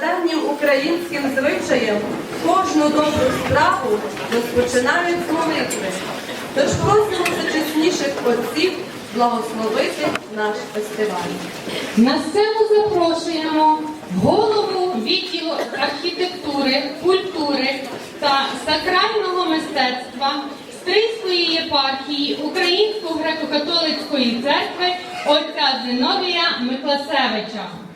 Давнім українським звичаєм кожну добру справу розпочинають з молитви. Тож просимо сучасніших отців благословити наш фестиваль. На сцену запрошуємо голову відділу архітектури, культури та сакрального мистецтва Стрийської єпархії Української греко-католицької церкви отця Зиновія Микласевича.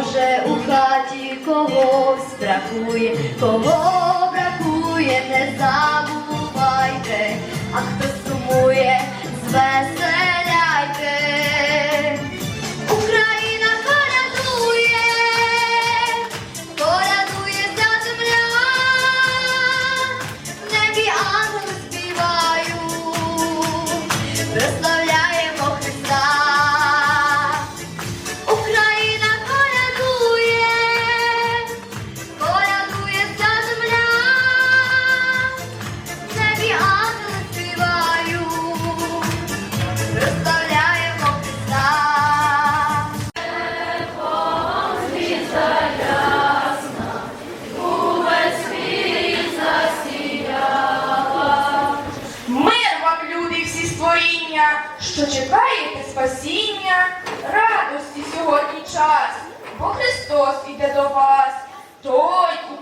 Може у хаті когось бракує, кого бракує, не забувайте, а хто сумує, звеселяйте.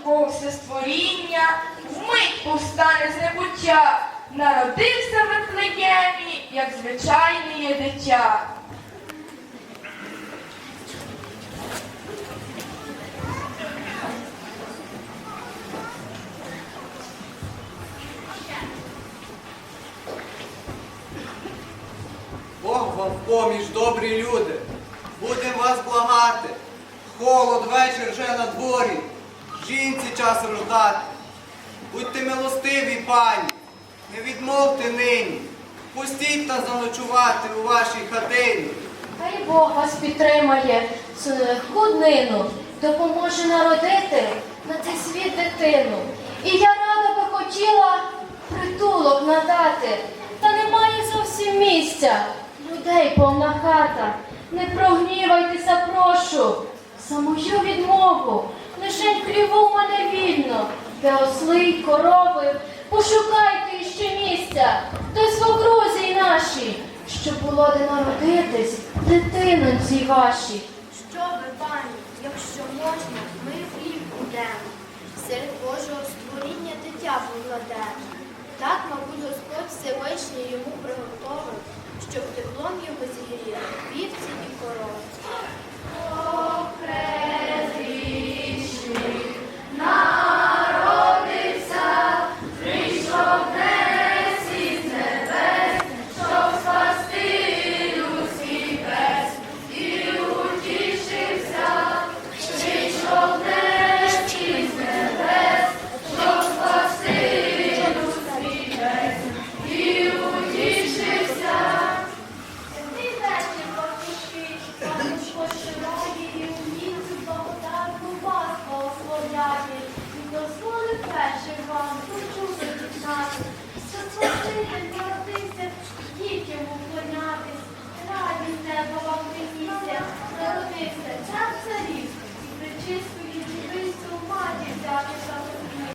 Кого все створіння, вмить повстане з небуття, народився в Вифлеємі, як звичайне дитя. Бог вам в поміч, добрі люди. Будем вас благати. Холод вечір вже на дворі. Жінці час рождати. Будьте милостиві, пані, не відмовте нині. Пустіть та заночувати у вашій хатині. Хай Бог вас підтримає цю легку днину, допоможе народити на цей світ дитину. І я рада би хотіла притулок надати, та немає зовсім місця. Людей повна хата. Не прогнівайтеся, прошу, за мою відмову. Лишень хліву мене вільно, де осли й корови. Пошукайте іще місця, десь в окрузі нашій, щоб було де народитись дитинонці ваші. Що ви, пані, якщо можна, ми хліб небо. Серед Божого створіння дитя покладемо. Так, мабуть, Господь Всевишній йому приготовив, щоб теплом його зігріли вівці і корови. вам, хочу завітати, Спасибі народився, дітям уклонятись, радість неба вам народився, цар царів, і причисту і маті взяти.